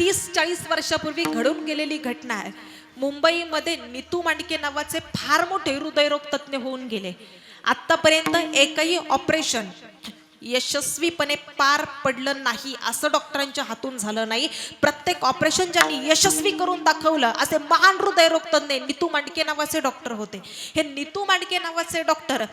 तीस चाळीस वर्षापूर्वी घडून गेलेली घटना आहे. मुंबईमध्ये नीतू मांडके नावाचे फार मोठे हृदयरोग तज्ज्ञ होऊन गेले. आतापर्यंत एकही ऑपरेशन यशस्वीपणे पार पडलं नाही असं डॉक्टरांच्या हातून झालं नाही. प्रत्येक ऑपरेशन ज्यांनी यशस्वी करून दाखवलं असे महान हृदयरोग तज्ज्ञ नीतू मांडके नावाचे डॉक्टर होते. हे नीतू मांडके नावाचे डॉक्टर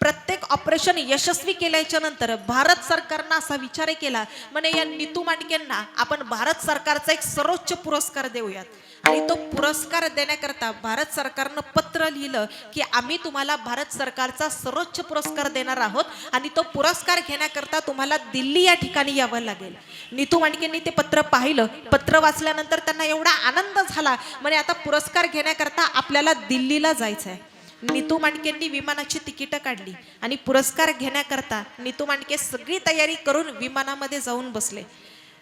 प्रत्येक ऑपरेशन यशस्वी केल्याच्यानंतर भारत सरकारनं असा विचार केला म्हणे या नीतू मांडकेंना आपण भारत सरकारचा एक सर्वोच्च पुरस्कार देऊयात. आणि तो पुरस्कार देण्याकरता भारत सरकारनं पत्र लिहिलं की आम्ही तुम्हाला भारत सरकारचा सर्वोच्च पुरस्कार देणार आहोत आणि तो पुरस्कार घेण्याकरता तुम्हाला दिल्ली या ठिकाणी यावं लागेल. नीतू मांडकेंनी ते पत्र पाहिलं. पत्र वाचल्यानंतर त्यांना एवढा आनंद झाला म्हणे आता पुरस्कार घेण्याकरता आपल्याला दिल्लीला जायचं आहे नीतू मांडकेंनी विमानाची तिकीटं काढली आणि पुरस्कार घेण्याकरता नीतू मांडके सगळी तयारी करून विमानामध्ये जाऊन बसले.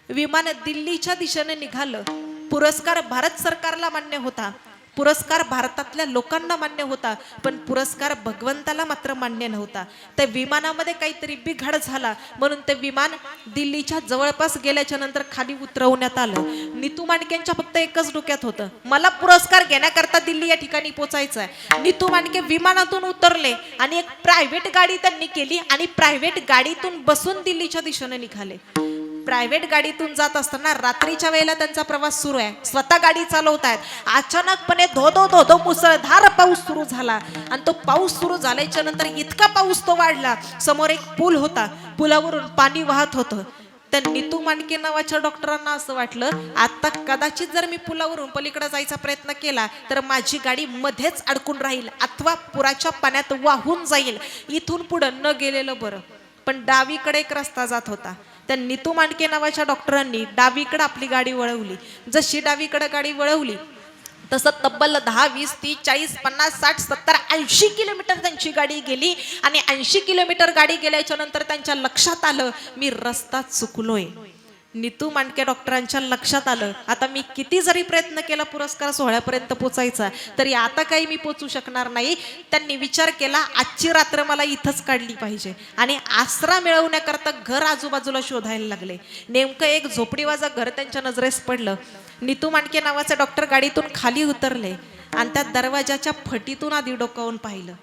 विमान दिल्लीच्या दिशेने निघालं. पुरस्कार भारत सरकारला मान्य होता. पुरस्कार भारतातल्या लोकांना मान्य होता पण पुरस्कार भगवंताला मात्र मान्य नव्हता. त्या विमानामध्ये काहीतरी बिघाड झाला म्हणून ते विमान दिल्लीच्या जवळपास गेल्याच्यानंतर खाली उतरवण्यात आलं. नीतू माणकेंच्या फक्त एकच डोक्यात होतं मला पुरस्कार घेण्याकरता दिल्ली या ठिकाणी पोचायचं आहे नीतू मांडके विमानातून उतरले आणि एक प्रायव्हेट गाडी त्यांनी केली आणि प्रायव्हेट गाडीतून बसून दिल्लीच्या दिशेने निघाले. प्रायव्हेट गाडीतून जात असताना रात्रीच्या वेळेला त्यांचा प्रवास सुरू आहे. स्वतः गाडी चालवत आहेत अचानकपणे धो धो धो धो मुसळधार पाऊस सुरू झाला. आणि तो पाऊस सुरू झाल्याच्यानंतर इतका पाऊस तो वाढला. समोर एक पूल होता. पुलावरून पाणी वाहत होतं. तर नितू मांडके नावाच्या डॉक्टरांना असं वाटलं आता कदाचित जर मी पुलावरून पलीकडे जायचा प्रयत्न केला तर माझी गाडी मध्येच अडकून राहील. अथवा पुराच्या पाण्यात वाहून जाईल. इथून पुढं न गेलेलं बरं. पण डावीकडे एक रस्ता जात होता. त्या नीतू मांडके नावाच्या डॉक्टरांनी डावीकडे आपली गाडी वळवली. जशी डावीकडे गाडी वळवली तसं तब्बल दहा वीस तीस चाळीस पन्नास साठ सत्तर ऐंशी किलोमीटर त्यांची गाडी गेली. आणि ऐंशी किलोमीटर गाडी गेल्याच्यानंतर त्यांच्या लक्षात आलं मी रस्ता चुकलोय. नीतू मांडके डॉक्टरांच्या लक्षात आलं. आता मी किती जरी प्रयत्न केला पुरस्कार सोहळ्यापर्यंत पोचायचा तरी आता काही मी पोचू शकणार नाही. त्यांनी विचार केला आजची रात्र मला इथंच काढली पाहिजे. आणि आसरा मिळवण्याकरता घर आजूबाजूला शोधायला लागले. नेमकं एक झोपडीवाजा घर त्यांच्या नजरेस पडलं. नीतू मांडके नावाचे डॉक्टर गाडीतून खाली उतरले आणि त्या दरवाजाच्या फटीतून आधी डोकावून पाहिलं.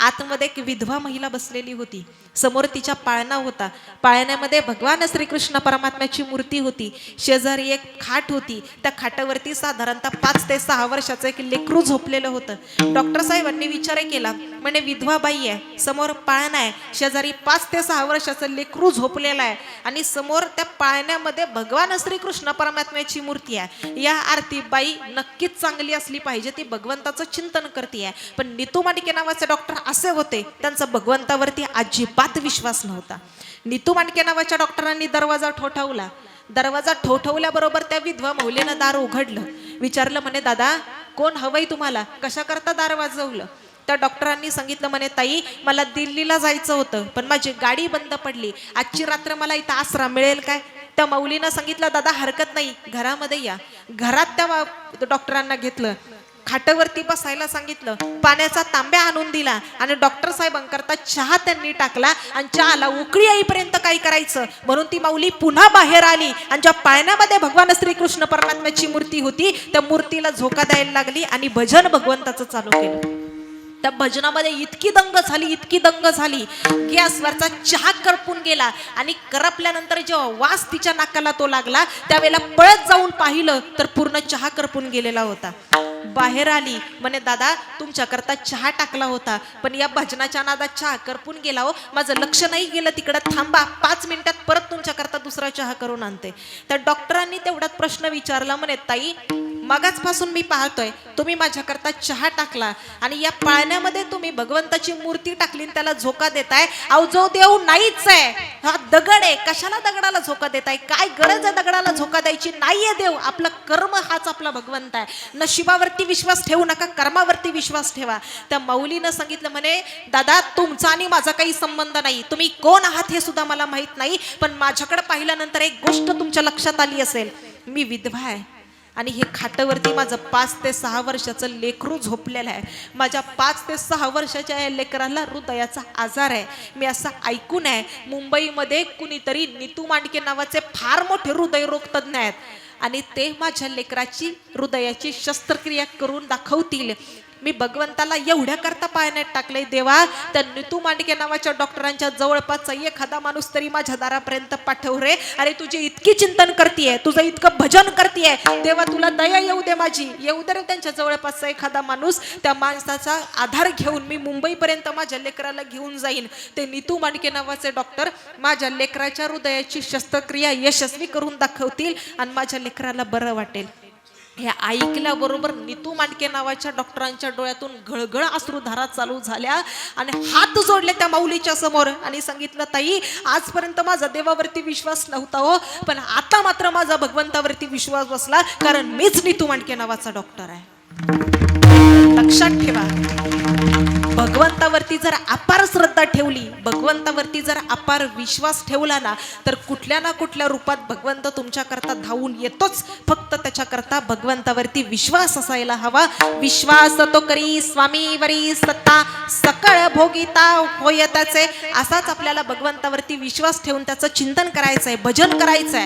आतमध्ये एक विधवा महिला बसलेली होती. समोर तिच्या पाळणा होता. पाळण्यामध्ये भगवान श्रीकृष्ण परमात्म्याची मूर्ती होती. शेजारी एक खाट होती. त्या खाटावरती साधारणतः पाच ते सहा वर्षाचं एक लेकरू झोपलेलं होतं. डॉक्टर साहेबांनी विचार केला म्हणे विधवा बाई आहे समोर पाळणा आहे. शेजारी पाच ते सहा वर्षाचं लेकरू झोपलेलं आहे आणि समोर त्या पाळण्यामध्ये भगवान श्रीकृष्ण परमात्म्याची मूर्ती आहे. या आरती बाई नक्कीच चांगली असली पाहिजे ती भगवंताचं चिंतन करते आहे. पण नीतू मांडके नावाचे डॉक्टर असे होते त्यांचा भगवंतावरती अजिबात विश्वास नव्हता. नीतू मांडके नावाच्या डॉक्टरांनी दरवाजा ठोठावला. दरवाजा ठोठवल्याबरोबर त्या विधवा महिलेनं दार उघडलं. विचारलं म्हणे दादा कोण हवंय तुम्हाला? कशा करता दार वाजवलं? त्या डॉक्टरांनी सांगितलं म्हणे ताई मला दिल्लीला जायचं होतं पण माझी गाडी बंद पडली. आजची रात्र मला इथं आसरा मिळेल काय? त्या मौलीनं सांगितलं दादा हरकत नाही घरामध्ये या. घरात त्या डॉक्टरांना घेतलं. खाटावरती बसायला सांगितलं. पाण्याचा तांब्या आणून दिला आणि डॉक्टर साहेबांकरता चहा त्यांनी टाकला आणि चहाला उकळी येईपर्यंत काय करायचं? म्हणून ती माऊली पुन्हा बाहेर आली आणि ज्या पाळण्यामध्ये भगवान श्रीकृष्ण परमात्म्याची मूर्ती होती त्या मूर्तीला झोका द्यायला लागली आणि भजन भगवंताचं चालू केलं. त्या भजनामध्ये इतकी दंग झाली इतकी दंग झाली गॅसवरचा चहा करपून गेला आणि करपल्यानंतर जेव्हा वास तिच्या नाकाला तो लागला त्यावेळेला पळत जाऊन पाहिलं तर पूर्ण चहा करपून गेलेला होता. बाहेर आली म्हणे दादा तुमच्याकरता चहा टाकला होता पण या भजनाच्या नादात चहा करपून गेला हो. माझं लक्ष नाही गेलं तिकडं. थांबा पाच मिनिटात परत तुमच्याकरता दुसरा चहा करून आणते. त्या डॉक्टरांनी तेवढ्यात प्रश्न विचारला म्हणे ताई मगाचपासून मी पाहतोय तुम्ही माझ्याकरता चहा टाकला आणि या पाळण्यामध्ये तुम्ही भगवंताची मूर्ती टाकली आणि त्याला झोका देताय. अहो जो देव नाहीच आहे. हा दगड आहे. कशाला दगडाला झोका देताय? काय गरज आहे दगडाला झोका द्यायची? नाहीये देव. आपलं कर्म हाच आपला भगवंत आहे. नशिबावरती विश्वास ठेवू नका कर्मावरती विश्वास ठेवा. त्या मौलीनं सांगितलं म्हणे दादा तुमचा आणि माझा काही संबंध नाही. तुम्ही कोण आहात हे सुद्धा मला माहीत नाही पण माझ्याकडे पाहिल्यानंतर एक गोष्ट तुमच्या लक्षात आली असेल. मी विधवा आहे आणि हे खाटावरती माझं पाच ते सहा वर्षाचं लेकरू झोपलेलं आहे. माझ्या पाच ते सहा वर्षाच्या या लेकराला हृदयाचा आजार आहे. मी असं ऐकून आहे मुंबईमध्ये कुणीतरी नीतू मांडके नावाचे फार मोठे हृदयरोग तज्ज्ञ आहेत. आणि ते माझ्या लेकराची हृदयाची शस्त्रक्रिया करून दाखवतील मी भगवंताला एवढ्या करता पाण्यात टाकलंय देवा. तर नितू मांडके नावाच्या डॉक्टरांच्या जवळपासचा एखादा माणूस तरी माझ्या दारापर्यंत पाठव रे. अरे तुझी इतकी चिंतन करतीये तुझं इतकं भजन करतीये. देवा तुला दया येऊ दे माझी. येऊ दे रे त्यांच्या जवळपासचा एखादा माणूस. त्या माणसाचा आधार घेऊन मी मुंबईपर्यंत माझ्या लेकराला घेऊन जाईन. ते नितू मांडके नावाचे डॉक्टर माझ्या लेकराच्या हृदयाची शस्त्रक्रिया यशस्वी करून दाखवतील आणि माझ्या लेकराला बरं वाटेल. हे ऐकल्याबरोबर नितू मांडके नावाच्या डॉक्टरांच्या डोळ्यातून घळघळ अश्रुधारा चालू झाल्या आणि हात जोडले त्या माऊलीच्या समोर. आणि सांगितलं ताई आजपर्यंत माझा देवावरती विश्वास नव्हता हो पण आता मात्र माझा भगवंतावरती विश्वास बसला कारण मीच नितू मांडके नावाचा डॉक्टर आहे. लक्षात ठेवा. भगवंतावरती जर अपार श्रद्धा ठेवली भगवंतावरती जर अपार विश्वास ठेवला ना तर कुठल्या ना कुठल्या रूपात भगवंत तुमच्याकरता धावून येतोच. फक्त त्याच्याकरता भगवंतावरती विश्वास असायला हवा. विश्वास तो करी स्वामीवरी सत्ता सकळ भोगिता होय त्याचे. असाच आपल्याला भगवंतावरती विश्वास ठेवून त्याचं चिंतन करायचंय भजन करायचंय.